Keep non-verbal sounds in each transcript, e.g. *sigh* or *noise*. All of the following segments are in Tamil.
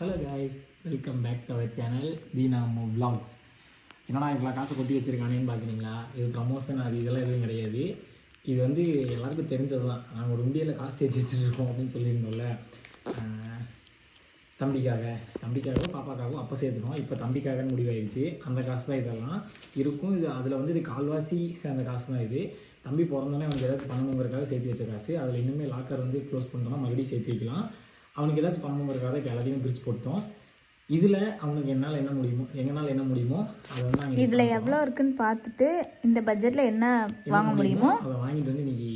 Hello guys welcome back to our channel தீனாமோ vlogs என்னடா இவ்வளோ காசை கொட்டி வச்சுருக்கானேன்னு பார்க்குறீங்களா இது ப்ரமோஷன் அது இதெல்லாம் எதுவும் கிடையாது. இது வந்து எல்லாருக்கும் தெரிஞ்சது தான் நாங்கள் ஒரு உண்டியில் காசு சேர்த்து வச்சுருக்கோம் அப்படின்னு சொல்லியிருந்தோம்ல. தம்பிக்காக தம்பிக்காகவும் பாப்பாக்காகவும் அப்போ சேர்த்துனோம். இப்போ தம்பிக்காகன்னு முடிவாயிடுச்சு அந்த காசு தான் இதெல்லாம் இருக்கும். இது அதில் வந்து இது கால்வாசி சேர்ந்த காசு தான் இது. தம்பி பிறந்தோன்னே அவனுக்கு ஏதாவது பண்ணணுங்கிறக்காக சேர்த்து வச்ச காசு. அதில் இன்னுமே லாக்கர் வந்து க்ளோஸ் பண்ணுறோம்னா மறுபடியும் சேர்த்து வைக்கலாம். அவனுக்கு ஏதாச்சும் பண்ணணுங்கிறதுக்காக இப்போ எல்லாத்தையும் பிரித்து போட்டோம். இதில் அவனுக்கு என்னால் என்ன முடியுமோ எங்களால் என்ன முடியுமோ அதை வந்து இதுல எவ்வளோ இருக்குன்னு பார்த்துட்டு இந்த பட்ஜெட்ல என்ன வாங்க முடியுமோ அதை வாங்கிட்டு வந்து இன்னைக்கு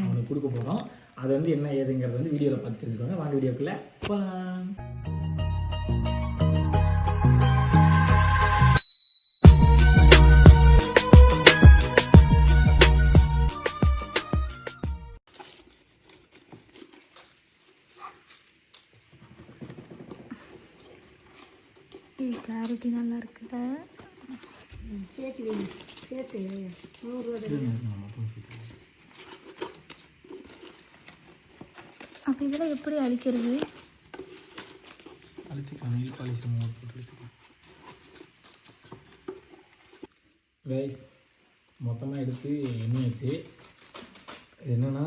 அவனுக்கு கொடுக்க போகிறோம் அது வந்து என்ன ஏதுங்கிறது வந்து வீடியோவில் பார்த்து தெரிஞ்சுக்கோங்க. வாங்க வீடியோக்குள்ளே போகலாம் கிளாரிட்டி நல்லா இருக்குல்ல சேர்த்து வை சேர்த்து அப்போ இதெல்லாம் எப்படி அழிக்கிறது? அழிச்சிக்கலாம் நெல் பாலிஷ் ரிமூவர் போட்டு அழிச்சிக்கலாம் மொத்தமாக எடுத்து எண்ணியாச்சு இது என்னென்னா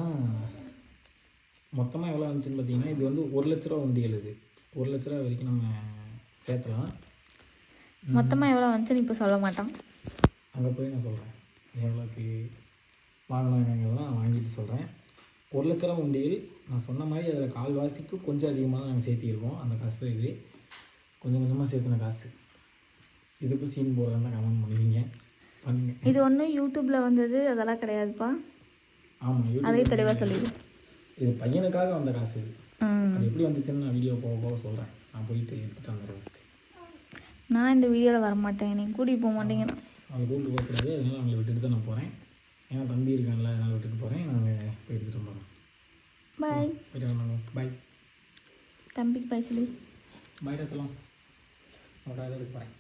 மொத்தமாக எவ்வளோ வந்துச்சுன்னு பார்த்தீங்கன்னா இது வந்து ஒரு லட்ச ரூபா உண்டியல் இது. ஒரு லட்ச ரூபா வரைக்கும் நம்ம சேர்த்தலாம். மொத்தமா எவ்வளோ வந்துச்சுன்னு இப்போ சொல்ல மாட்டான் அங்கே போய் நான் சொல்கிறேன் எவ்வளோக்கு வாங்கினாங்கிறதெல்லாம் நான் வாங்கிட்டு சொல்கிறேன் ஒரு லட்ச ரூபா உண்டியல் நான் சொன்ன மாதிரி அதில் கால்வாசிக்கு கொஞ்சம் அதிகமாக தான் நாங்கள் சேர்த்திருக்கோம். அந்த காசு தான் இது. கொஞ்சம் கொஞ்சமாக சேர்த்துன காசு. இதுக்கு சீன் போடுறதா கமெண்ட் பண்ணுவீங்க பண்ணுங்க. இது ஒன்றும் யூடியூப்ல வந்தது அதெல்லாம் கிடையாதுப்பா. ஆமாம் அதே தெளிவாக சொல்லிடு. இது பையனுக்காக வந்த காசு அது எப்படி வந்துச்சுன்னு நான் வீடியோ போக போக சொல்கிறேன் நான் போயிட்டு எடுத்துகிட்டு வந்துடுறேன் ஃபஸ்ட்டு நான் இந்த வீடியோவில் வரமாட்டேன். நீ கூட்டிகிட்டு போக மாட்டேங்கிறேன் அவங்களை கூப்பிட்டு போகக்கூடாது அதனால் அவங்களை விட்டுட்டு தான் நான் போகிறேன் ஏன்னா தம்பி இருக்கான்ல அதனால் விட்டுட்டு போகிறேன் நாங்கள் போய் எடுத்துகிட்டு வந்துடுறோம் பாய் போயிட்டு பாய் தம்பிக்கு பாய் சொல்லு. பாய்டா சொல்லலாம் அவரை அதை எடுக்க போகிறேன்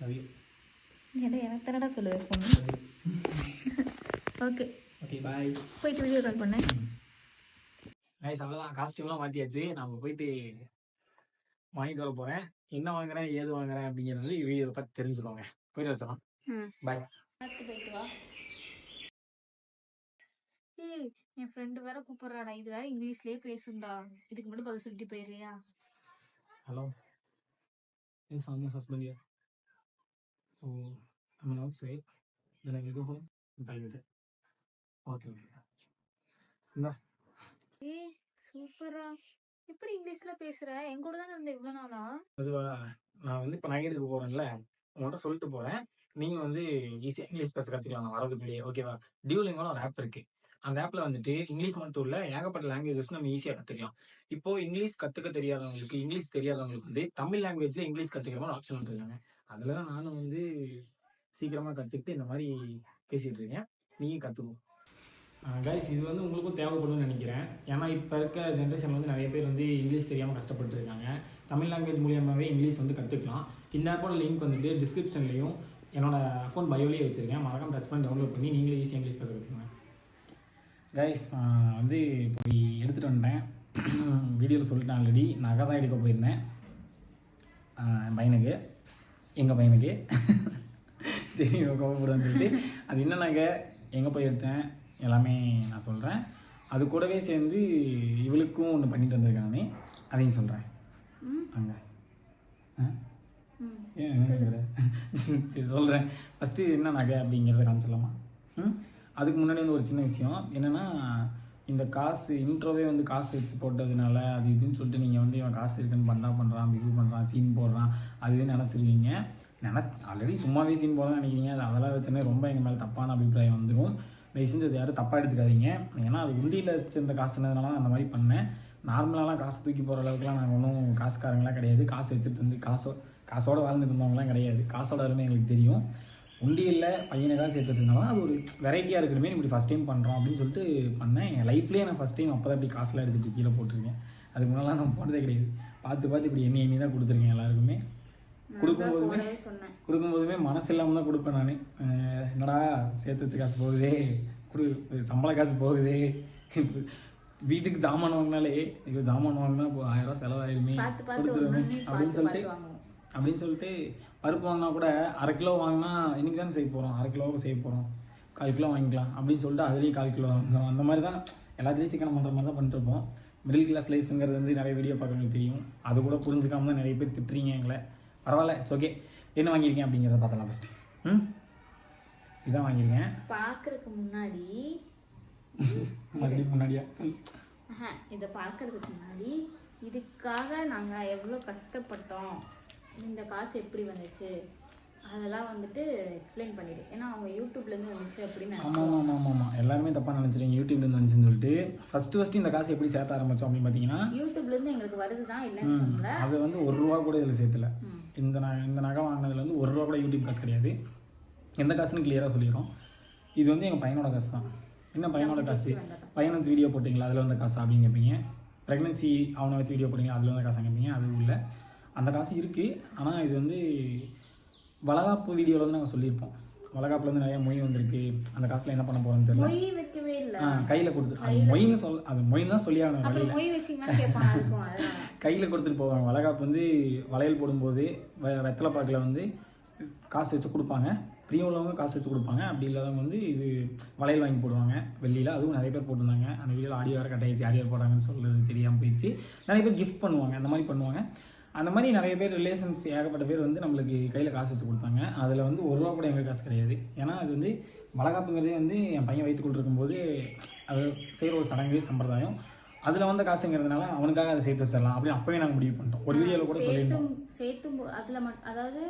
லவ் யூ ஏடா எனக்கு தானடா சொல்லுவேன் பொண்ணு ஓகே ஓகே பாய் போயிட்டு வீடியோ கால் பண்ணேன் நைஸ் அவ்வளோதான் காஸ்டியூம்லாம் மாற்றியாச்சு நம்ம போயிட்டு வாங்கிட்டு வர போகிறேன் என்ன வாங்குறேன் ஏது வாங்குறேன் அப்படிங்கிறது வீடியோ பார்த்து தெரிஞ்சுக்கோங்க. போயிட்டு வச்சலாம் பாய் போயிட்டு வா. ஏய் என் ஃப்ரெண்டு வேற கூப்பிடுறாடா. இது வேற இங்கிலீஷ்லயே பேசுண்டா இதுக்கு மட்டும் பதில் சொல்லிட்டு போயிடுறியா hello husband here. So, I'm an outside. Then I will go home. In five minutes. Okay, okay. இந்தா ஏய் சூப்பரா எப்படி இங்கிலீஷ்ல பேசுற? என் கூட தானே இருந்த இவ்வளவு நாளா? அதுவா நான் வந்து இப்போ நகைடுக்கு போறேன்ல. போகிறேன்ல உங்கள்கிட்ட சொல்லிட்டு போகிறேன் நீங்கள் வந்து ஈஸியாக இங்கிலீஷ் பேச கற்றுக்கலாம் வரதுக்குள்ளேயே ஓகேவா டியூலிங்கோட ஒரு ஆப் இருக்குது அந்த ஆப்பில் வந்துட்டு இங்கிலீஷ் மட்டும் இல்லை ஏகப்பட்ட லாங்குவேஜஸ் நம்ம ஈஸியாக கற்றுக்கலாம் இப்போ இங்கிலீஷ் கற்றுக்க தெரியாதவங்களுக்கு இங்கிலீஷ் தெரியாதவங்களுக்கு வந்து தமிழ் லாங்குவேஜில் இங்கிலீஷ் கத்துக்கிற மாதிரி ஆப்ஷன் இருக்காங்க அதுலதான் நானும் வந்து சீக்கிரமாக கற்றுக்கிட்டு இந்த மாதிரி பேசிட்டு இருக்கேன். நீயும் கத்துக்கோ. கைஸ் இது வந்து உங்களுக்கும் தேவைப்படும்னு நினைக்கிறேன். ஏன்னா இப்போ இருக்க ஜென்ரேஷன் வந்து நிறைய பேர் வந்து இங்கிலீஷ் தெரியாமல் கஷ்டப்பட்டுருக்காங்க தமிழ் லாங்குவேஜ் மூலியமாகவே இங்கிலீஷ் வந்து கற்றுக்கலாம் இந்த ஆப்போட லிங்க் வந்துட்டு டிஸ்கிரிப்ஷன்லையும் என்னோட அக்கௌண்ட் பயோலேயே வச்சுருக்கேன். மறக்காம டச் பண்ணி டவுன்லோட் பண்ணி நீங்களே ஈஸியாக இங்கிலீஷ் பேச கற்றுக்குங்க கைஸ் வந்து போய் எடுத்துகிட்டு வந்துட்டேன். *clears throat* வீடியோவில் சொல்லிட்டேன் ஆல்ரெடி நகை தான் எடுக்க போயிருந்தேன். என் பையனுக்கு. எங்கள் பையனுக்கு. *laughs* தெரியும் கோவப்படுன்னு சொல்லிட்டு. அது என்ன நகை? எங்கே போய் எடுத்தேன்? எல்லாமே நான் சொல்கிறேன் அது கூடவே சேர்ந்து இவளுக்கும் ஒன்று பண்ணிட்டு வந்திருக்கேன் நானே அதையும் சொல்கிறேன் அங்கே. ஏன்? சரி சொல்கிறேன் ஃபஸ்ட்டு என்ன நகை அப்படிங்கிறத காமிச்சிடலாமா? ம்? அதுக்கு முன்னாடி வந்து ஒரு சின்ன விஷயம். என்னென்னா இந்த காசு இன்ட்ரோவே வந்து காசு வச்சு போட்டதுனால அது இதுன்னு சொல்லிட்டு நீங்கள் வந்து இவன் காசு இருக்குன்னு பண்ணா பண்ணுறான் பிகு பண்ணுறான் சீன் போடுறான் அது இதுன்னு நினச்சிருவீங்க. நின ஆல்ரெடி சும்மாவே சீன் போடலாம் நினைக்கிறீங்க. அது அதெல்லாம் வச்சுன்னா ரொம்ப எங்கள் மேலே தப்பான அபிப்பிராயம் வந்துடும் தயவு செஞ்சு அது யாரும் தப்பாக எடுத்துக்காதீங்க. ஏன்னா அது உண்டியில் வச்சிருந்த காசுனதுனால அந்த மாதிரி பண்ணேன். நார்மலாலாம் காசு தூக்கி போகிற அளவுக்குலாம் நாங்கள் ஒன்றும் காசுக்காரங்களாம் கிடையாது. காசு வச்சுட்டு வந்து காசோ காசோட வாழ்ந்துட்டு இருந்தவங்களாம் கிடையாது. காசோட அருமை எங்களுக்கு தெரியும். உண்டியலில் பையனுக்காக சேர்த்து வச்சிருந்தாலும் அது ஒரு வெரைட்டியாக இருக்கணுமே. இப்படி ஃபஸ்ட் டைம் பண்ணுறோம் அப்படின்னு சொல்லிட்டு பண்ணேன். என் லைஃப்லேயே நான் ஃபஸ்ட் டைம் அப்போ தான் இப்படி காசுலாம் எடுத்துட்டு கீழே போட்டிருக்கேன். அதுக்கு முன்னாலாம் நான் போனதே கிடையாது. பார்த்து பார்த்து இப்படி எண்ணி எண்ணி தான் கொடுத்துருக்கேன் எல்லாருக்குமே. கொடுக்கும்போதுமே கொடுக்கும்போதுமே மனசு இல்லாமல் தான் கொடுப்பேன் நான். என்னடா சேர்த்து வச்ச காசு போகுதே? கொடு சம்பள காசு போகுதே? வீட்டுக்கு சாமான் வாங்கினாலே ஐயோ சாமான் வாங்கினா ஆயிரம் ரூபாய் செலவாயிருமே. ஒண்ணு அப்படின்னு சொல்லிட்டு அப்படின்னு சொல்லிட்டு பருப்பு வாங்கினா கூட அரை கிலோ வாங்கினா இன்னைக்கு தானே செய்ய போகிறோம் அரை கிலோவுக்கு செய்ய போகிறோம் கால் கிலோ வாங்கிக்கலாம். அப்படின்னு சொல்லிட்டு அதுலேயும் கால் கிலோ வாங்குறோம். அந்த மாதிரி தான் எல்லாத்துலேயும் சிக்கனம் பண்ணுற மாதிரி தான் பண்ணிட்டுருப்போம். மிடில் கிளாஸ் லைஃப்ங்கிறது வந்து நிறைய வீடியோ பார்க்கறவங்களுக்கு தெரியும். அது கூட புரிஞ்சுக்காம தான் நிறைய பேர் திட்டுறீங்க எங்களை. பரவாயில்ல இட்ஸ் ஓகே என்ன வாங்கியிருக்கேன் அப்படிங்கிறத பார்த்தலாம் ஃபஸ்ட்டு ம்? இதான் வாங்கியிருக்கேன். பார்க்கறதுக்கு முன்னாடி மறுபடியும் முன்னாடியா? சொல்லு. இதை பார்க்கறதுக்கு முன்னாடி இதுக்காக நாங்கள் எவ்வளோ கஷ்டப்பட்டோம். இந்த காசு எப்படி வந்துச்சு? அதெல்லாம் வந்துட்டு எக்ஸ்பிளைன் பண்ணிடு. ஏன்னா அவங்க யூடியூப்லேருந்து வந்துச்சு அப்படின்னு ஆமாம் ஆமாம் ஆமாம் ஆமாம். எல்லாருமே தப்பாக நினச்சிருங்க. யூடியூப்லேருந்து வந்துச்சுன்னு சொல்லிட்டு. ஃபஸ்ட்டு ஃபஸ்ட்டு இந்த காசு எப்படி சேர்த்த ஆரம்பித்தோம் அப்படின்னு பார்த்தீங்கன்னா யூடியூப்லேருந்து எங்களுக்கு வருது தான் இல்லைன்னு சொல்லல. அது வந்து ஒரு ரூபா கூட இதில் சேர்த்துல. இந்த ந இந்த நகை வாங்கினதுல வந்து ஒரு ரூபா கூட யூடியூப் காசு கிடையாது. எந்த காசுன்னு கிளியராக சொல்லிடுறோம். இது வந்து எங்கள் பையனோட காசு தான். என்ன பையனோட காசு. பையனை வீடியோ போட்டிங்களா? அதில் வந்த காசு அப்படின்னு கேட்பீங்க ப்ரெக்னன்சி அவனை வச்சு வீடியோ போட்டிங்களா? அதில் வந்த காசு கேட்பீங்க அதுவும் இல்லை. அந்த காசு இருக்குது ஆனால் இது வந்து வளகாப்பு வீடியோவில் வந்து நாங்கள் சொல்லியிருப்போம். வளகாப்புல வந்து நிறைய மொய் வந்திருக்கு. அந்த காசில் என்ன பண்ண போகிறோன்னு தெரியல. மொய் வைக்கவே இல்லை. ஆ கையில் கொடுத்து அது மொயின்னு சொல் அது மொயின்னு தான் சொல்லி ஆகணும் அப்புறம் மொய் கேட்பாங்க *laughs* கையில் கொடுத்துட்டு போவாங்க. வளகாப்பு வந்து வளையல் போடும்போது வெ வெத்தலை பாக்கில் வந்து காசு வச்சு கொடுப்பாங்க. பிரியம் உள்ளவங்க காசு வச்சு கொடுப்பாங்க. அப்படி இல்லாதவங்க வந்து இது வளையல் வாங்கி போடுவாங்க. வெள்ளியில் அதுவும் நிறைய பேர் போட்டிருந்தாங்க. அந்த வீடியோவில் ஆடியோ வேறு கட்டாயிடுச்சு யார் யார் போடுறாங்கன்னு சொல்றது தெரியாமல் போயிடுச்சு. நிறைய பேர் கிஃப்ட் பண்ணுவாங்க. அந்த மாதிரி பண்ணுவாங்க. அந்த மாதிரி நிறைய பேர் ரிலேஷன்ஸ் ஏகப்பட்ட பேர் வந்து நம்மளுக்கு கையில் காசு வச்சு கொடுத்தாங்க. அதில் வந்து ஒரு ரூபா கூட எங்கள் காசு கிடையாது. ஏன்னா அது வந்து வளகாப்புங்கிறதே வந்து என் பையன் வயிற்றுக்குள் இருக்கும்போது அது செய்கிற ஒரு சடங்கு சம்பிரதாயம். அதில் வந்த காசுங்கிறதுனால அவனுக்காக அதை சேர்த்து வச்சிடலாம் அப்படின்னு அப்பவே நாங்கள் முடிவு பண்ணிட்டோம். ஒரு வீடியோவில் கூட சொல்லியிருந்தோம். சேர்த்தும் அதுல அதாவது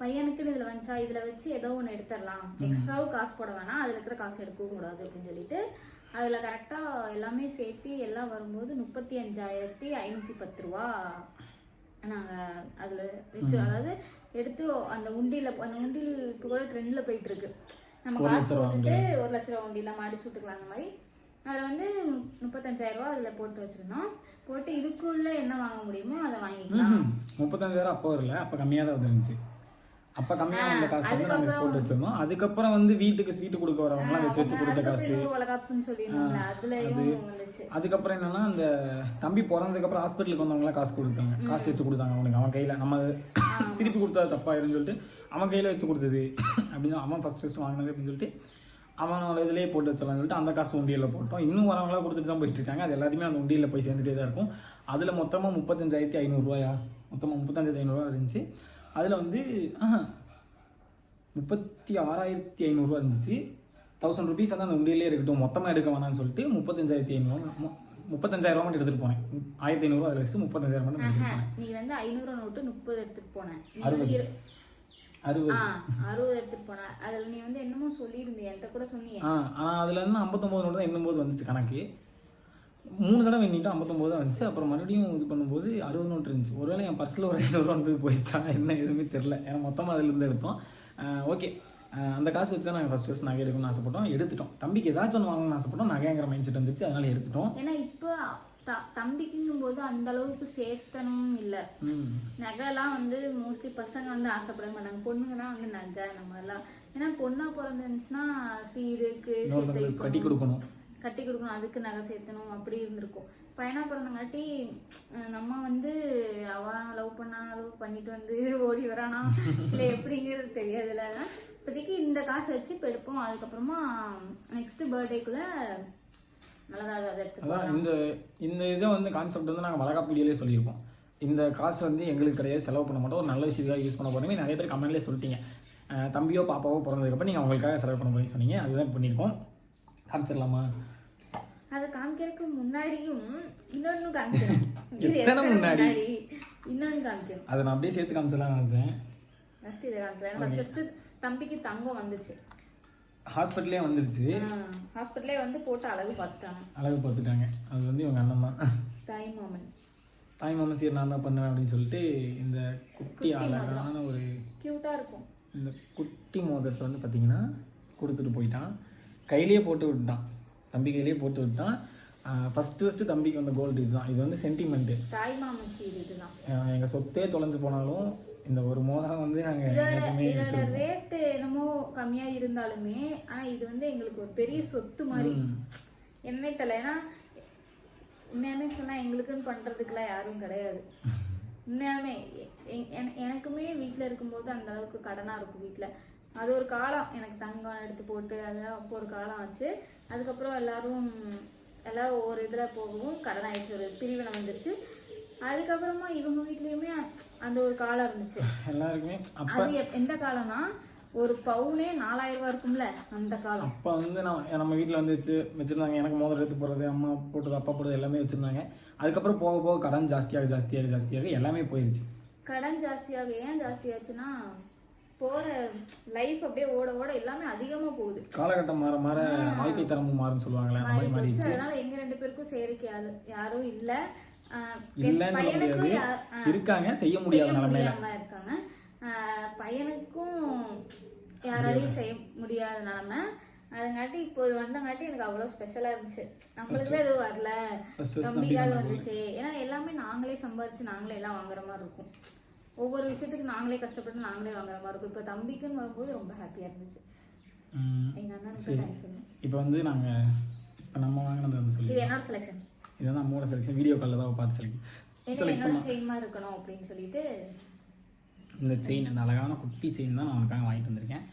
பையனுக்குன்னு இதுல வந்துச்சா? இதுல வச்சு ஏதோ ஒன்று எடுத்துடலாம். எக்ஸ்ட்ராவும் காசு போட வேணாம். அதுல இருக்கிற காசு எடுக்கவும் கூடாது அப்படின்னு சொல்லிட்டு அதுல கரெக்டா எல்லாமே சேர்த்து எல்லாம் வரும்போது முப்பத்தி அஞ்சாயிரத்தி ஐநூத்தி பத்து ரூபா நாங்க அதுல வச்சு அதாவது எடுத்து அந்த உண்டியில அந்த உண்டியல் இப்போ கூட ட்ரெண்ட்ல போயிட்டு இருக்கு நம்ம காசு போட்டுட்டு ஒரு லட்ச ரூபா உண்டியில அடிச்சு விட்டுக்கலாம் அந்த மாதிரி. அதில் வந்து முப்பத்தஞ்சாயிரம் ரூபா அதில் போட்டு வச்சிருந்தோம். போட்டு இதுக்குள்ள என்ன வாங்க முடியுமோ அதை வாங்கிக்கலாம். முப்பத்தஞ்சாயிரம் அப்போ வரல. அப்போ கம்மியாக தான் வந்துருந்துச்சு. அப்போ கம்மியாக வந்த காசு வந்து நாங்கள் போட்டு வச்சிருந்தோம் அதுக்கப்புறம் வந்து வீட்டுக்கு ஸ்வீட்டு கொடுக்க வரவங்களாம் வச்சு வச்சு கொடுத்த காசு. அதுக்கப்புறம் என்னன்னா அந்த தம்பி பிறந்ததுக்கப்புறம் ஹாஸ்பிட்டலுக்கு வந்தவங்களாம் காசு கொடுத்தாங்க. காசு வச்சு கொடுத்தாங்க அவனுக்கு. அவன் கையில் நம்ம திருப்பி கொடுத்தா தப்பாயிருன்னு சொல்லிட்டு அவன் கையில் வச்சு கொடுத்தது. அப்படின்னு அவன் ஃபர்ஸ்ட் ஃபர்ஸ்ட் வாங்கினது அப்படின்னு சொல்லிட்டு அவனோட இதுலேயே போட்டு வச்சலாம்னு சொல்லிட்டு அந்த காசு உண்டியலில் போட்டோம். இன்னும் வரவங்களா கொடுத்துட்டு தான் போயிட்டு இருக்காங்க. அது எல்லாத்தையுமே அந்த உண்டியலில் போய் சேர்ந்துட்டே தான் இருக்கும். அதில் மொத்தமாக முப்பத்தஞ்சாயிரத்தி ஐநூறுரூவாயா மொத்தமாக முப்பத்தஞ்சாயிரத்தி ஐநூறுரூவா இருந்துச்சு. அதில் வந்து முப்பத்தி ஆறாயிரத்தி ஐநூறுரூவா இருந்துச்சு. தௌசண்ட் ருபீஸ் வந்து அந்த உண்டியிலே இருக்கட்டும் மொத்தமாக எடுக்க வேணாம்னு சொல்லிட்டு முப்பத்தஞ்சாயிரத்தி ஐநூறு முப்பத்தஞ்சாயிரம் ரூபா மட்டும் எடுத்துகிட்டு போனேன். ஆயிரத்தி ஐநூறுரூவா அதில் வச்சு முப்பத்தஞ்சாயிரம் மட்டும் போனேன். நீ வந்து ஐநூறு நோட்டு முப்பது எடுத்துட்டு போனேன். அறுபது. அறுபது. அறுபது எடுத்துட்டு போன அதுல நீ வந்து என்னமோ சொல்லியிருந்தீ என்கிட்ட கூட சொன்னியே. ஆ அதில் இருந்து ஐம்பத்தொம்போது நோட்டு தான் எண்ணும்போது வந்துச்சு கணக்கு. மூணு தடவை எண்ணிட்டு ஐம்பத்தொம்போது தான் வந்துச்சு அப்புறம் மறுபடியும் இது பண்ணும்போது அறுபது நோட்டு இருந்துச்சு. ஒருவேளை என் பர்ஸில் ஒரு ஐநூறுரூவா வந்து போயிடுச்சா? என்ன எதுவுமே தெரில ஏன்னா மொத்தமாக அதுலேருந்து எடுத்தோம். ஓகே அந்த காசு வச்சு தான் நாங்கள் ஃபஸ்ட் ஃபஸ்ட் நகை எடுக்கணும்னு ஆசைப்பட்டோம். எடுத்துட்டோம். தம்பிக்கு ஏதாச்சும் ஒன்று வாங்கணும்னு ஆசைப்பட்டோம். நகைங்கிற மைண்ட் செட் வந்துச்சு அதனால எடுத்துட்டோம். ஏன்னா இப்போ தம்பிக்குங்கும் போது அந்த அளவுக்கு சேர்த்தனும் இல்ல. நகைலாம் வந்து மோஸ்ட்லி பசங்க வந்து ஆசைப்பட மாட்டாங்க. பொண்ணுங்க தான் வந்து நகை அந்த மாதிரிலாம் ஏன்னா பொண்ணா பிறந்துருந்துச்சுன்னா சீருக்கு கட்டி. கொடுக்கணும். கட்டி கொடுக்கணும் அதுக்கு நகை சேர்த்தணும் அப்படி இருந்திருக்கும். பையனா பிறந்தங்காட்டி நம்ம வந்து அவ லவ் பண்ணா லவ் பண்ணிட்டு வந்து ஓடி வரானா? இல்லை எப்படிங்கிறது தெரியாதுல்ல. இப்போதைக்கு இந்த காசை வச்சு இப்போ எடுப்போம். அதுக்கப்புறமா நெக்ஸ்ட் பர்த்டேக்குள்ள அதான் இந்த இந்த இதை வந்து கான்செப்ட் வந்து நாங்கள் வளகாப்பு சொல்லியிருப்போம் இந்த காசு வந்து எங்களுக்கு கிடையாது செலவு பண்ண மாட்டோம். ஒரு நல்ல விஷயத்துக்காக யூஸ் பண்ண போகிறோமே நிறைய பேர் கமெண்ட்லேயே சொல்லிட்டீங்க. தம்பியோ பாப்பாவோ பிறந்ததுக்கப்புறம் நீங்கள் அவங்களுக்காக செலவு பண்ண போய் சொன்னீங்க. அதுதான் பண்ணியிருக்கோம். காமிச்சிடலாமா? அதை காமிக்கிறதுக்கு முன்னாடியும் இன்னொன்னு காமிக்கணும் இது எத்தனை முன்னாடி? இன்னொன்னு காமிக்கணும் அதை நான் அப்படியே சேர்த்து காமிச்சிடலாம் நினச்சேன். ஃபர்ஸ்ட் இதை காமிச்சேன் ஃபர்ஸ்ட் ஃபர்ஸ்ட் தம்பிக்கு தங்கம் வந்துச்சு. ஹாஸ்பிட்டலே வந்துருச்சு. ஹாஸ்பிட்டலே வந்து போட்டு அழகு பார்த்துட்டாங்க. அழகு பார்த்துட்டாங்க. அது வந்து இவங்க அண்ணன் தான். தாய் மாமன். தாய் மாமன் சரி நான் தான் பண்ணுவேன் அப்படின்னு சொல்லிட்டு இந்த குட்டி அழகான ஒரு கியூட்டா இருக்கும். இந்த குட்டி மோதிரத்தை வந்து பார்த்தீங்கன்னா கொடுத்துட்டு போயிட்டான். கையிலேயே போட்டு விட்டான். தம்பி கையிலேயே போட்டு விட்டான். ஃபஸ்ட்டு ஃபஸ்ட்டு தம்பிக்கு வந்த கோல்டு இதுதான். இது வந்து சென்டிமெண்ட்டு தாய் மாமன் சீர் இதுதான். எங்கள் சொத்தே தொலைஞ்சு போனாலும் இந்த ஒரு மோதிரம் வந்து நாங்கள் ரேட்டு என்னமோ கம்மியா இருந்தாலுமே ஆனா இது வந்து எங்களுக்கு ஒரு பெரிய சொத்து மாதிரி. ம். என்னே தெரியல ஏன்னா உண்மையாலுமே சொன்னா எங்களுக்குன்னு பண்றதுக்குலாம் யாரும் கிடையாது. *laughs* உண்மையாலுமே எனக்குமே வீட்டில் இருக்கும்போது அந்த அளவுக்கு கடனா இருக்கும் வீட்டில் அது ஒரு காலம். எனக்கு தங்கம் எடுத்து போட்டு அதெல்லாம் அப்போ ஒரு காலம் ஆச்சு. அதுக்கப்புறம் எல்லாரும் எல்லாம் ஒவ்வொரு இதில் போகவும் கடன் ஆயிடுச்சு ஒரு பிரிவினை வந்துருச்சு. அதுக்கப்புறமா இவங்க வீட்லேயுமே அந்த ஒரு காலம் இருந்துச்சு. எல்லாருக்குமே அப்ப அது எந்த காலம்னா ஒரு பவுனே நாலாயிரம் ரூபாய் இருக்கும்ல அந்த காலம். அப்போ வந்து நான் நம்ம வீட்டில் வந்து வச்சு வச்சுருந்தாங்க. எனக்கு மோதிரம் எடுத்து போடுறது அம்மா போட்டது அப்பா போட்டது எல்லாமே வச்சுருந்தாங்க. அதுக்கப்புறம் போக போக கடன் ஜாஸ்தியாக ஜாஸ்தியாக ஜாஸ்தியாக எல்லாமே போயிடுச்சு கடன் ஜாஸ்தியாக ஏன் ஜாஸ்தியாச்சுன்னா போற லைஃப் அப்படியே ஓட ஓட எல்லாமே அதிகமா போகுது. காலகட்டம் மாற மாற வாழ்க்கை தரமும் மாறும்னு சொல்லுவாங்களே அதனால எங்க ரெண்டு பேருக்கும் சேரிக்கு யாரு- யாரும் இல்ல. இல்லைன்னு இருக்காங்க செய்ய முடியாத நிலைமையில. இருக்காங்க. பையனுக்கும் யாராலையும் செய்ய முடியாத நிலைமை. அதுங்காட்டி இப்போ வந்தங்காட்டி எனக்கு அவ்வளோ ஸ்பெஷலா இருந்துச்சு. நம்மளுக்கு எதுவும் வரல. தம்பிக்காவது வந்துச்சு. ஏன்னா எல்லாமே நாங்களே சம்பாரிச்சு நாங்களே எல்லாம் வாங்குற மாதிரி இருக்கும். ஒவ்வொரு விஷயத்துக்கு நாங்களே கஷ்டப்பட்டு நாங்களே வாங்குற மாதிரி இருக்கும். இப்போ தம்பிக்குன்னு வரும்போது ரொம்ப ஹாப்பியா இருந்துச்சு. அண்ணனுக்கு. தேங்க்ஸ் இப்போ வந்து நாங்கள் இப்போ நம்ம வாங்கினது வந்து சொல்லி. இது என்னோட செலெக்ஷன் இதுதான் மூணு செலெக்ஷன் வீடியோ காலில் தான் பார்த்து செலக்ட் செலக்ட் பண்ணோம் இருக்கணும் அப்படின்னு சொல்லிட்டு. இந்த செயின் இந்த அழகான குட்டி செயின் தான் நான் உனக்காக வாங்கிட்டு வந்திருக்கேன்.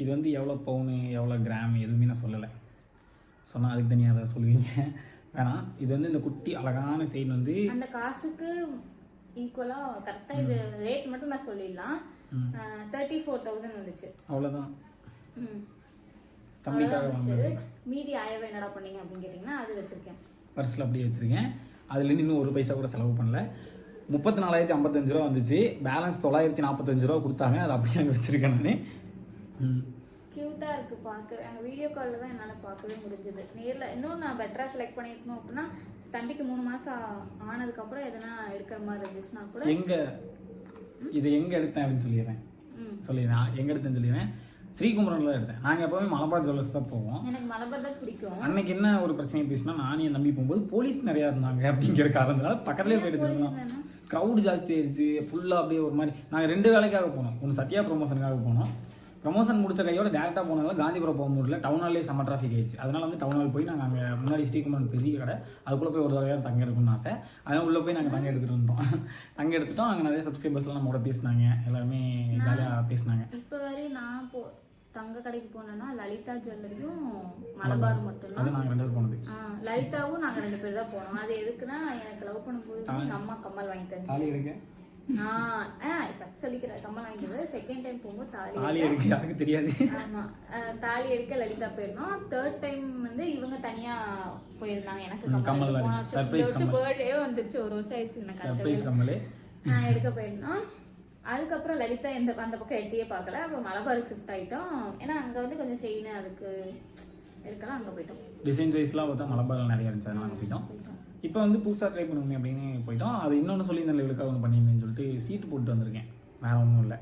இது வந்து எவ்வளோ பவுனு எவ்வளோ கிராம் எதுவுமே நான் சொல்லலை. சொன்னால் அதுக்கு தனியாக அதை சொல்லுவீங்க. வேணாம். இது வந்து இந்த குட்டி அழகான செயின் வந்து அந்த காசுக்கு ஈக்குவலா கரெக்டா இது ரேட் மட்டும் நான் சொல்லிடலாம். தேர்ட்டி ஃபோர் தௌசண்ட் வந்துச்சு. அவ்வளோதான். தம்பிக்காக. மீதி ஆயிரம் என்னடா பண்ணீங்க அப்படின்னு கேட்டிங்கன்னா அது வச்சிருக்கேன். பர்ஸில் அப்படியே வச்சுருக்கேன். அதுலேருந்து இன்னும் ஒரு பைசா கூட செலவு பண்ணல. முப்பத்தி நாலாயிரத்தி ஐம்பத்தஞ்சு ரூபா வந்துச்சு. பேலன்ஸ் தொள்ளாயிரத்தி நாற்பத்தஞ்சு ரூபா கொடுத்தாங்க. அதை அப்படியே வச்சுருக்கேன் நான். ம் கியூட்டா இருக்கு பார்க்க. அந்த வீடியோ காலில் தான் என்னால பார்க்கவே முடிஞ்சது. நேர்ல இன்னும் நான் பெட்டரா செலக்ட் பண்ணிருக்கணும் அப்படின்னா தம்பிக்கு மூணு மாசம் ஆனதுக்கு அப்புறம் எதனா எடுக்கிற மாதிரி இருந்துச்சுன்னா கூட எங்கே இதை எங்கே எடுத்தேன் அப்படின்னு சொல்லிடுறேன். சொல்லிடுறேன். எங்கே எடுத்தேன்னு சொல்லிடுறேன். ஸ்ரீகுமரனில் எடுத்தேன். நாங்கள் எப்போவுமே மலபார் ஜுவல்லர்ஸ் தான் போவோம். எனக்கு மலபார் தான் பிடிக்கும். அன்னைக்கு என்ன ஒரு பிரச்சனை பேசினா நானும் என் தம்பி போகும்போது போலீஸ் நிறையா இருந்தாங்க அப்படிங்கிற காரணத்தினால பக்கத்துலேயே இருந்தோம். என்னன்னா, க்ரௌடு ஜாஸ்தி ஆயிடுச்சு. ஃபுல்லாக அப்படியே ஒரு மாதிரி நாங்கள் ரெண்டு வேலைக்காக போனோம். ஒன்று சத்யா ப்ரொமோஷனுக்காக போனோம். ப்ரொமோஷன் முடிச்ச கையோட டேரெக்டாக போனதால காந்திபுரம் போக முடியல. டவுன் ஹால்லே செம்ம டிராஃபிக் ஆயிடுச்சு. அதனால வந்து டவுன் ஹால் போய் நாங்கள் அங்கே முன்னாடி ஸ்ரீகுமரன் பெரிய கடை. அதுக்குள்ளே போய் ஒரு தடவையாவது தங்க எடுக்கணும்னு ஆசை. அதனால உள்ளே போய் நாங்கள் தங்க எடுத்துகிட்டு வந்தோம் *laughs* தங்க எடுத்துட்டோம். அங்கே நிறைய சப்ஸ்கிரைபர்ஸ்லாம் நம்ம கூட பேசினாங்க. எல்லாருமே ஜாலியாக பேசினாங்க. இப்ப வரை நான் போ தங்க கடைக்கு போனேன்னா லலிதா ஜுவல்லரியும் மலபார் மட்டும்தான். அது நாங்கள் ரெண்டு பேர் போனது. லலிதாவும் நாங்க ரெண்டு பேர் தான் போனோம். அது எதுக்குன்னா எனக்கு லவ் பண்ணும்போது எங்க அம்மா கம்மல் வாங்கி தாலி எடுக்க ஃபர்ஸ்ட் சொல்லிக்கிறேன் கம்மல் வாங்கி தந்தது செகண்ட் டைம் போகும்போது தாலி தாலி எடுக்க. யாருக்கு தெரியாது. ஆமா. தாலி எடுக்க லலிதா போயிருந்தோம். தேர்ட் டைம் வந்து இவங்க தனியா போயிருந்தாங்க. எனக்கு. போன வாங்கி. வருஷம் இந்த. பர்த்டே வந்துருச்சு. ஒரு வருஷம் ஆயிடுச்சு எனக்கு கம்மலே. நான் எடுக்க போயிருந்தோம். அதுக்கப்புறம் லலிதா எந்த அந்த பக்கம் எட்டியே பார்க்கல. அப்புறம் மலபாருக்கு ஷிஃப்ட் ஆயிட்டோம். ஏன்னா அங்க வந்து கொஞ்சம் செயின் அதுக்கு எடுக்கலாம். அங்க போயிட்டோம். டிசைன்ஸ் வைஸ்லாம் பார்த்தா மலபாரில் நிறைய இருந்துச்சு. அதனால நாங்கள் போயிட்டோம். இப்போ வந்து புதுசாக ட்ரை பண்ணுவோமே அப்படின்னு போயிட்டோம். அது இன்னொன்று சொல்லி இந்த லெவலுக்காக ஒன்று பண்ணியிருந்தேன்னு சொல்லிட்டு சீட்டு போட்டு வந்திருக்கேன். வேற ஒன்றும் இல்லை.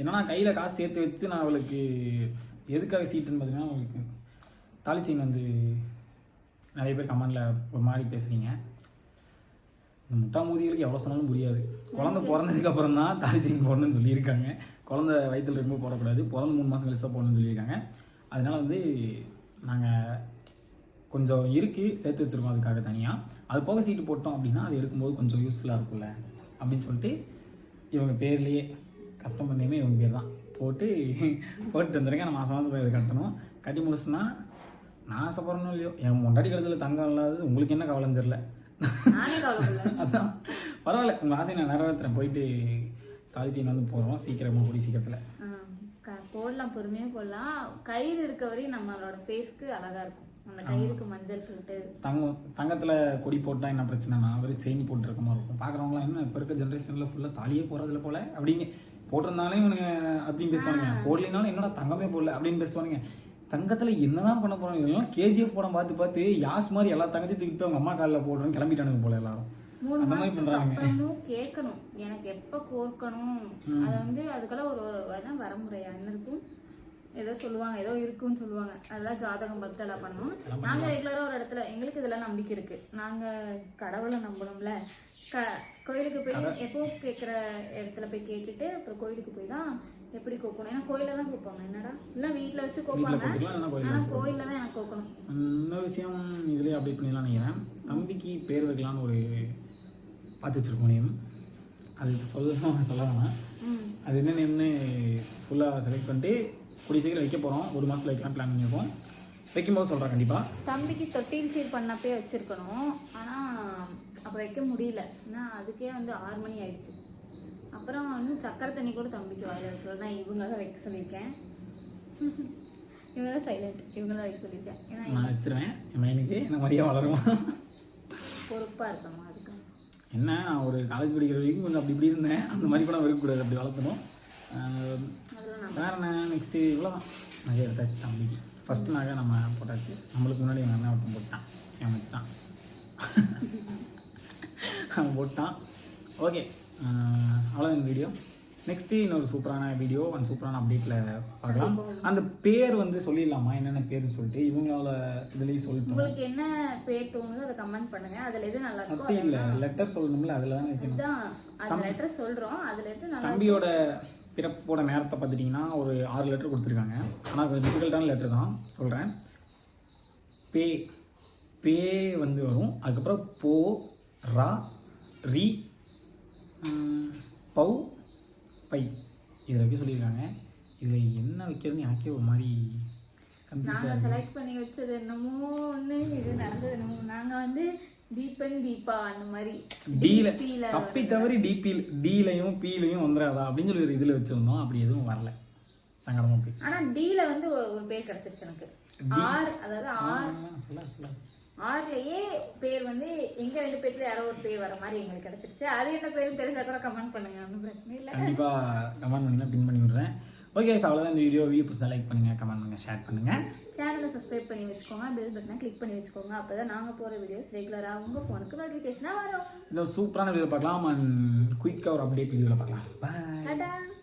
என்னன்னா கையில் காசு சேர்த்து வச்சு நான் அவளுக்கு எதுக்காக சீட்டுன்னு பார்த்தீங்கன்னா அவளுக்கு தாலி செயின் வந்து நிறைய பேர் கமெண்டில் ஒரு மாதிரி பேசுகிறீங்க இந்த முட்டா மூதிகளுக்கு எவ்வளோ சொன்னாலும் புரியாது குழந்தை பிறந்ததுக்கப்புறம் தான் தாலி செயின் போடணும்னு சொல்லியிருக்காங்க. குழந்தை வயிற்றில் ரொம்ப போடக்கூடாது. பிறந்த மூணு மாதம் கழிச்சு தான் போடணும்னு சொல்லியிருக்காங்க. அதனால் வந்து நாங்கள் கொஞ்சம் இருக்குது சேர்த்து வச்சுருக்கோம் அதுக்காக தனியாக அது போக சீட்டு போட்டோம் அப்படின்னா அது எடுக்கும்போது கொஞ்சம் யூஸ்ஃபுல்லாக இருக்கும்ல அப்படின்னு சொல்லிட்டு இவங்க பேர்லேயே கஸ்டமர் நேமே இவங்க பேர் தான். போட்டு போட்டு வந்துருங்க நான் மாதம் மாதம் போய் அதை கட்டணும். கட்டி முடிச்சுன்னா நான் ஆசைப்படுறணும் இல்லையோ என் முன்னாடி கழுத்துல தங்கம் இல்லாதது உங்களுக்கு என்ன கவலைன்னு தெரில அதான். பரவாயில்ல. உங்கள் ஆசையை நான் நிறைவேற்றுறேன் போயிட்டு தாலி செயின் வந்து போகிறோம் சீக்கிரமாக கூடி சீக்கிரத்தில். போடலாம். பொறுமையா போடலாம். கயிறு இருக்க வரையும் நம்மளோட ஃபேஸ்க்கு அழகா இருக்கும். அந்த கயிறுக்கு மஞ்சள் போட்டு. தங்கம் தங்கத்தில் கொடி போட்டால் என்ன பிரச்சனைனா வெறும் செயின் போட்டுருக்க மாதிரி இருக்கும். பார்க்குறவங்களாம் என்ன இப்போ இருக்க ஜென்ரேஷனில் ஃபுல்லாக தாலியே போடுறதுல போல? அப்படிங்க போட்டிருந்தாலே இவனுங்க அப்படின்னு பேசுவானுங்க. போடலினாலும் என்னடா தங்கமே போடல அப்படின்னு பேசுவானுங்க. தங்கத்தில் என்னதான் பண்ண போறாங்க இதெல்லாம் கேஜிஎஃப் படம் பார்த்து பார்த்து யாஸ் மாதிரி எல்லா தங்கத்தையும் தூக்கிட்டு அவங்க அம்மா காலில் போடுறோன்னு கிளம்பிட்டானுங்க போல எல்லாரும். மூணு மாசத்துக்கு கேட்கணும். எனக்கு எப்ப கோர்க்கணும்? அது வந்து அதுக்கெல்லாம் ஒரு வரமுறையா என்ன இருக்கும் ஏதோ சொல்லுவாங்க ஏதோ இருக்குன்னு சொல்லுவாங்க. அதெல்லாம் ஜாதகம் பார்த்து எல்லாம் பண்ணுவோம் நாங்க ரெகுலரா ஒரு இடத்துல எங்களுக்கு இதெல்லாம் நம்பிக்கை இருக்கு. நாங்க கடவுளை நம்பணும்ல. க கோயிலுக்கு போய் எப்போ கேட்குற இடத்துல போய் கேட்டுட்டு அப்புறம் கோயிலுக்கு போய் தான் எப்படி கோக்கணும்? ஏன்னா கோயில தான் கோப்பாங்க. என்னடா? இல்ல வீட்ல வச்சு வீட்டில் கோப்பாங்க. இல்லைன்னா கோயிலில் தான் எனக்கு கோக்கணும். இன்னொரு விஷயம் இதுலேயே அப்டேட் பண்ணிடலாம் நினைக்கிறேன். தம்பிக்கு பேர் வைக்கலாம்னு ஒரு பார்த்து வச்சுருக்கோம் நேம். அது சொல்லணும் *laughs* சொல்ல ம். அது என்ன நேம்னு ஃபுல்லாக செலக்ட் பண்ணிட்டு கூடிய சீக்கிரம் வைக்க போகிறோம் ஒரு மாதத்தில் வைக்கலாம் பிளான் பண்ணியிருக்கோம். வைக்கும்போது சொல்கிறேன் கண்டிப்பாக தம்பிக்கு தொட்டில் சீர் பண்ணப்பே வச்சிருக்கணும். ஆனா அப்ப வைக்க முடியல. ஏன்னா அதுக்கே வந்து ஆறு மணி ஆயிடுச்சு. அப்புறம் இன்னும் சக்கரை தண்ணி கூட தம்பிக்கு வாயில வைக்கல. நான் இவங்க தான் வைக்க சொல்லியிருக்கேன். இவங்க தான் சைலண்ட் இவங்க தான் வைக்க சொல்லியிருக்கேன். ஏன்னா நான் வச்சிருவேன். என் மைனுக்கு என்ன மாதிரியே வளரும்? பொறுப்பா இருக்கணும் அதுக்கு. என்ன நான் ஒரு காலேஜ் படிக்கிற வரைக்கும் கொஞ்சம் அப்படி இப்படி இருந்தேன். அந்த மாதிரி கூட இருக்கக்கூடாது அப்படி வளர்த்தணும். வேற என்ன? நெக்ஸ்ட்டு இவ்வளோதான் நகை எடுத்தாச்சு தம்பிக்கு. ஃபஸ்ட்டு நகை நம்ம போட்டாச்சு. நம்மளுக்கு முன்னாடி எங்கள் அண்ணன் ஒருத்தன் போட்டான். என் மச்சான். அவன் போட்டான். ஓகே அவ்வளோதான் இந்த வீடியோ நெக்ஸ்ட்டு இன்னொரு சூப்பரான வீடியோ அண்ட் சூப்பரான அப்டேட்டில் பார்க்கலாம். அந்த பேர் வந்து சொல்லிடலாமா? என்னென்ன பேர்னு சொல்லிட்டு இவங்களோட இதுலேயும் சொல்லிட்டோம். உங்களுக்கு என்ன பேர் தோணுதோ அதை கமெண்ட் பண்ணுங்க. அதுல எது நல்லா அப்படி இல்லை. லெட்டர் சொல்லணும்ல அதில் தான் வைக்கணும் லெட்டர் சொல்றோம். அதுல எது தம்பியோட பிறப்போட நேரத்தை பார்த்துட்டிங்கன்னா ஒரு ஆறு லெட்டர் கொடுத்துருக்காங்க. ஆனால் கொஞ்சம் டிஃபிகல்ட்டான லெட்டர் தான். சொல்கிறேன் பே பே வந்து வரும். அதுக்கப்புறம் போ ரா ரி பௌ பை. இதில் வைக்க சொல்லியிருக்காங்க. இதில் என்ன வைக்கிறதுன்னு எனக்கே ஒரு மாதிரி கன்ஃபியூஸாக நாங்க இருக்கு. செலக்ட் பண்ணி வச்சது என்னமோ ஒண்ணு இது நடந்தது என்னமோ. நாங்க வந்து தீபன் தீபா அந்த மாதிரி. டீல தப்பி தவறி டிபி டீலையும் பீலையும் வந்துடாதா அப்படின்னு சொல்லி ஒரு இதில் வச்சுருந்தோம். அப்படி எதுவும் வரல. சங்கடமாக போயிடுச்சு. ஆனா டீல வந்து ஒரு பேர் கிடைச்சிருச்சு எனக்கு. ஆர் அதாவது ஆர் ஆர்லயே பேர் வந்து எங்க ரெண்டு பேர்ல யாரோ ஒரு பேர் வர மாதிரி எங்களுக்கு கிடைச்சிருச்சு. அது என்ன பேருன்னு தெரிஞ்சா கூட கமெண்ட் பண்ணுங்க ஒன்றும் பிரச்சனை இல்லை. கண்டிப்பாக கமெண்ட் பண்ணி பின் பண்ணி விடுறேன். ஓகே சார் அவ்வளோதான் இந்த வீடியோ வீடியோ பிடிச்சா லைக் பண்ணுங்கள் கமெண்ட் பண்ணுங்கள் ஷேர் பண்ணுங்கள் சேனலை சப்ஸ்கிரைப் பண்ணி வச்சுக்கோங்க. பெல் பட்டனை கிளிக் பண்ணி வச்சுக்கோங்க. அப்பதான் நாங்க போற வீடியோஸ் ரெகுலரா உங்க போனுக்கு நோட்டிஃபிகேஷனா வரும். இன்னும் சூப்பரான வீடியோ பார்க்கலாம். அண்ட் குயிக்காக ஒரு அப்டேட் வீடியோவில் பார்க்கலாம். பாய்